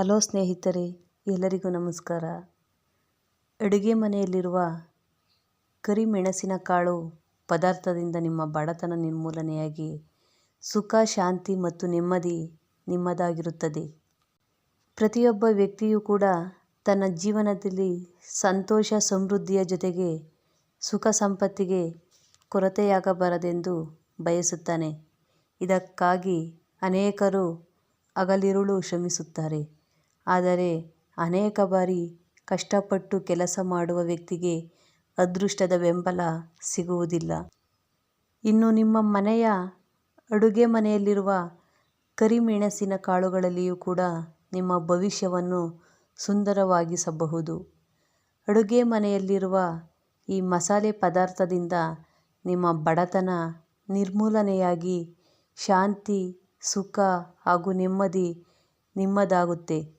Hello ಸ್ನೇಹಿತರೆ, ಎಲ್ಲರಿಗೂ ನಮಸ್ಕಾರ. ಅಡುಗೆ ಮನೆಯಲ್ಲಿರುವ ಕರಿಮೆಣಸಿನಕಾಳು ಪದಾರ್ಥದಿಂದ ನಿಮ್ಮ ಬಡತನ ನಿರ್ಮೂಲನೆಯಾಗಿ ಸುಖ, ಶಾಂತಿ ಮತ್ತು ನೆಮ್ಮದಿ ನಿಮ್ಮದಾಗಿರುತ್ತದೆ. ಪ್ರತಿಯೊಬ್ಬ ವ್ಯಕ್ತಿಯೂ ಕೂಡ ತನ್ನ ಜೀವನದಲ್ಲಿ ಸಂತೋಷ, ಸಮೃದ್ಧಿಯ ಜೊತೆಗೆ ಸುಖ ಸಂಪತ್ತಿಗೆ ಕೊರತೆಯಾಗಬಾರದೆಂದು ಬಯಸುತ್ತಾನೆ. ಇದಕ್ಕಾಗಿ ಅನೇಕರು ಹಗಲಿರುಳು ಶ್ರಮಿಸುತ್ತಾರೆ. ಆದರೆ ಅನೇಕ ಬಾರಿ ಕಷ್ಟಪಟ್ಟು ಕೆಲಸ ಮಾಡುವ ವ್ಯಕ್ತಿಗೆ ಅದೃಷ್ಟದ ಬೆಂಬಲ ಸಿಗುವುದಿಲ್ಲ. ಇನ್ನು ನಿಮ್ಮ ಮನೆಯ ಅಡುಗೆ ಮನೆಯಲ್ಲಿರುವ ಕರಿಮೆಣಸಿನ ಕಾಳುಗಳಲ್ಲಿಯೂ ಕೂಡ ನಿಮ್ಮ ಭವಿಷ್ಯವನ್ನು ಸುಂದರವಾಗಿಸಬಹುದು. ಅಡುಗೆ ಮನೆಯಲ್ಲಿರುವ ಈ ಮಸಾಲೆ ಪದಾರ್ಥದಿಂದ ನಿಮ್ಮ ಬಡತನ ನಿರ್ಮೂಲನೆಯಾಗಿ ಶಾಂತಿ, ಸುಖ ಹಾಗೂ ನೆಮ್ಮದಿ ನಿಮ್ಮದಾಗುತ್ತೆ.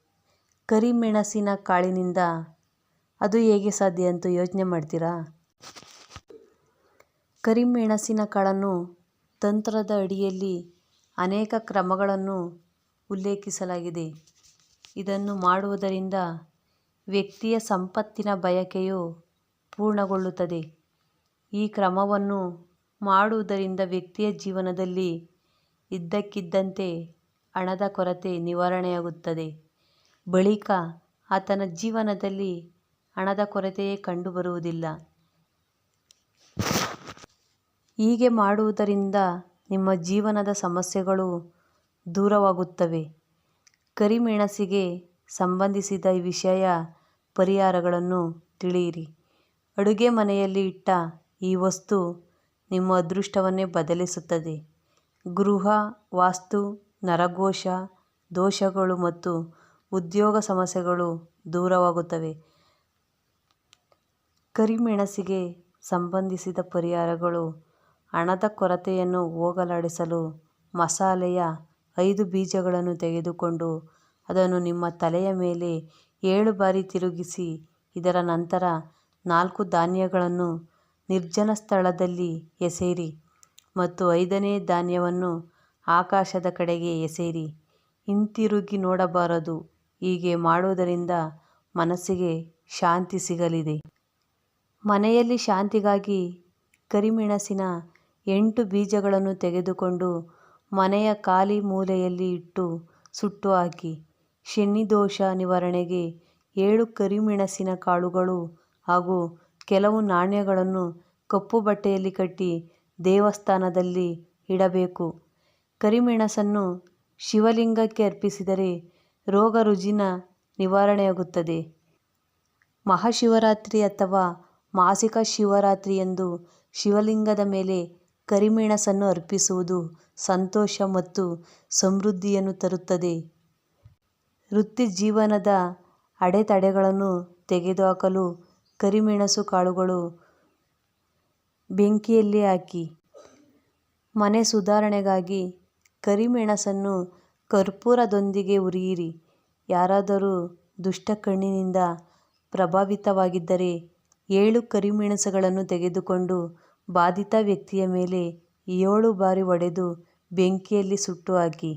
ಕರಿಮೆಣಸಿನ ಕಾಳಿನಿಂದ ಅದು ಹೇಗೆ ಸಾಧ್ಯ ಅಂತ ಯೋಚನೆ ಮಾಡ್ತೀರಾ? ಕರಿಮೆಣಸಿನ ಕಾಳನ್ನು ತಂತ್ರದ ಅಡಿಯಲ್ಲಿ ಅನೇಕ ಕ್ರಮಗಳನ್ನು ಉಲ್ಲೇಖಿಸಲಾಗಿದೆ. ಇದನ್ನು ಮಾಡುವುದರಿಂದ ವ್ಯಕ್ತಿಯ ಸಂಪತ್ತಿನ ಬಯಕೆಯು ಪೂರ್ಣಗೊಳ್ಳುತ್ತದೆ. ಈ ಕ್ರಮವನ್ನು ಮಾಡುವುದರಿಂದ ವ್ಯಕ್ತಿಯ ಜೀವನದಲ್ಲಿ ಇದ್ದಕ್ಕಿದ್ದಂತೆ ಹಣದ ಕೊರತೆ ನಿವಾರಣೆಯಾಗುತ್ತದೆ. ಬಳಿಕ ಆತನ ಜೀವನದಲ್ಲಿ ಹಣದ ಕೊರತೆಯೇ ಕಂಡುಬರುವುದಿಲ್ಲ. ಹೀಗೆ ಮಾಡುವುದರಿಂದ ನಿಮ್ಮ ಜೀವನದ ಸಮಸ್ಯೆಗಳು ದೂರವಾಗುತ್ತವೆ. ಕರಿಮೆಣಸಿಗೆ ಸಂಬಂಧಿಸಿದ ವಿಷಯ ಪರಿಹಾರಗಳನ್ನು ತಿಳಿಯಿರಿ. ಅಡುಗೆ ಮನೆಯಲ್ಲಿ ಇಟ್ಟ ಈ ವಸ್ತು ನಿಮ್ಮ ಅದೃಷ್ಟವನ್ನೇ ಬದಲಿಸುತ್ತದೆ. ಗೃಹ, ವಾಸ್ತು, ನರಘೋಷ, ದೋಷಗಳು ಮತ್ತು ಉದ್ಯೋಗ ಸಮಸ್ಯೆಗಳು ದೂರವಾಗುತ್ತವೆ. ಕರಿಮೆಣಸಿಗೆ ಸಂಬಂಧಿಸಿದ ಪರಿಹಾರಗಳು, ಹಣದ ಕೊರತೆಯನ್ನು ಹೋಗಲಾಡಿಸಲು ಮಸಾಲೆಯ ಐದು ಬೀಜಗಳನ್ನು ತೆಗೆದುಕೊಂಡು ಅದನ್ನು ನಿಮ್ಮ ತಲೆಯ ಮೇಲೆ ಏಳು ಬಾರಿ ತಿರುಗಿಸಿ, ಇದರ ನಂತರ ನಾಲ್ಕು ಧಾನ್ಯಗಳನ್ನು ನಿರ್ಜನ ಸ್ಥಳದಲ್ಲಿ ಎಸೆಯಿರಿ ಮತ್ತು ಐದನೇ ಧಾನ್ಯವನ್ನು ಆಕಾಶದ ಕಡೆಗೆ ಎಸೆಯಿರಿ ಹಿಂತಿರುಗಿ ನೋಡಬಾರದು. ಹೀಗೆ ಮಾಡುವುದರಿಂದ ಮನಸ್ಸಿಗೆ ಶಾಂತಿ ಸಿಗಲಿದೆ. ಮನೆಯಲ್ಲಿ ಶಾಂತಿಗಾಗಿ ಕರಿಮೆಣಸಿನ ಎಂಟು ಬೀಜಗಳನ್ನು ತೆಗೆದುಕೊಂಡು ಮನೆಯ ಖಾಲಿ ಮೂಲೆಯಲ್ಲಿ ಇಟ್ಟು ಸುಟ್ಟು ಹಾಕಿ ಶನಿದೋಷ ನಿವಾರಣೆಗೆ ಏಳು ಕರಿಮೆಣಸಿನ ಕಾಳುಗಳು ಹಾಗೂ ಕೆಲವು ನಾಣ್ಯಗಳನ್ನು ಕಪ್ಪು ಬಟ್ಟೆಯಲ್ಲಿ ಕಟ್ಟಿ ದೇವಸ್ಥಾನದಲ್ಲಿ ಇಡಬೇಕು. ಕರಿಮೆಣಸನ್ನು ಶಿವಲಿಂಗಕ್ಕೆ ಅರ್ಪಿಸಿದರೆ ರೋಗ ರುಜಿನ ನಿವಾರಣೆಯಾಗುತ್ತದೆ. ಮಹಾಶಿವರಾತ್ರಿ ಅಥವಾ ಮಾಸಿಕ ಶಿವರಾತ್ರಿಯಂದು ಶಿವಲಿಂಗದ ಮೇಲೆ ಕರಿಮೆಣಸನ್ನು ಅರ್ಪಿಸುವುದು ಸಂತೋಷ ಮತ್ತು ಸಮೃದ್ಧಿಯನ್ನು ತರುತ್ತದೆ. ವೃತ್ತಿ ಜೀವನದ ಅಡೆತಡೆಗಳನ್ನು ತೆಗೆದುಹಾಕಲು ಕರಿಮೆಣಸು ಕಾಳುಗಳು ಬೆಂಕಿಯಲ್ಲಿ ಹಾಕಿ ಮನೆ ಸುಧಾರಣೆಗಾಗಿ ಕರಿಮೆಣಸನ್ನು ಕರ್ಪೂರದೊಂದಿಗೆ ಉರಿಯಿರಿ. ಯಾರಾದರೂ ದುಷ್ಟ ಕಣ್ಣಿನಿಂದ ಪ್ರಭಾವಿತವಾಗಿದ್ದರೆ ಏಳು ಕರಿಮೆಣಸುಗಳನ್ನು ತೆಗೆದುಕೊಂಡು ಬಾಧಿತ ವ್ಯಕ್ತಿಯ ಮೇಲೆ ಏಳು ಬಾರಿ ಒಡೆದು ಬೆಂಕಿಯಲ್ಲಿ ಸುಟ್ಟು ಹಾಕಿ.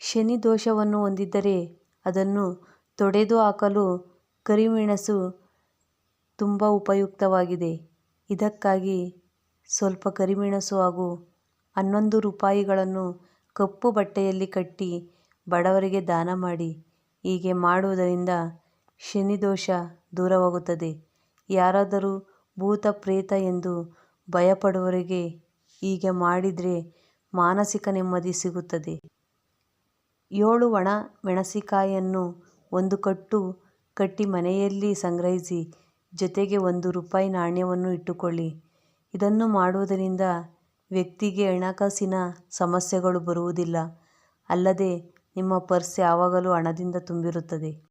ಶನಿ ದೋಷವನ್ನು ಹೊಂದಿದ್ದರೆ ಅದನ್ನು ತೊಡೆದು ಹಾಕಲು ಕರಿಮೆಣಸು ತುಂಬ ಉಪಯುಕ್ತವಾಗಿದೆ. ಇದಕ್ಕಾಗಿ ಸ್ವಲ್ಪ ಕರಿಮೆಣಸು ಹಾಗೂ ಹನ್ನೊಂದು ರೂಪಾಯಿಗಳನ್ನು ಕಪ್ಪು ಬಟ್ಟೆಯಲ್ಲಿ ಕಟ್ಟಿ ಬಡವರಿಗೆ ದಾನ ಮಾಡಿ, ಹೀಗೆ ಮಾಡುವುದರಿಂದ ಶನಿದೋಷ ದೂರವಾಗುತ್ತದೆ. ಯಾರಾದರೂ ಭೂತ ಪ್ರೇತ ಎಂದು ಭಯಪಡುವವರಿಗೆ ಹೀಗೆ ಮಾಡಿದರೆ ಮಾನಸಿಕ ನೆಮ್ಮದಿ ಸಿಗುತ್ತದೆ. ಏಳು ಒಣ ಮೆಣಸಿಕಾಯಿಯನ್ನು ಒಂದು ಕಟ್ಟು ಕಟ್ಟಿ ಮನೆಯಲ್ಲಿ ಸಂಗ್ರಹಿಸಿ, ಜೊತೆಗೆ ಒಂದು ರೂಪಾಯಿ ನಾಣ್ಯವನ್ನು ಇಟ್ಟುಕೊಳ್ಳಿ. ಇದನ್ನು ಮಾಡುವುದರಿಂದ ವ್ಯಕ್ತಿಗೆ ಹಣಕಾಸಿನ ಸಮಸ್ಯೆಗಳು ಬರುವುದಿಲ್ಲ. ಅಲ್ಲದೆ ನಿಮ್ಮ ಪರ್ಸ್ ಯಾವಾಗಲೂ ಹಣದಿಂದ ತುಂಬಿರುತ್ತದೆ.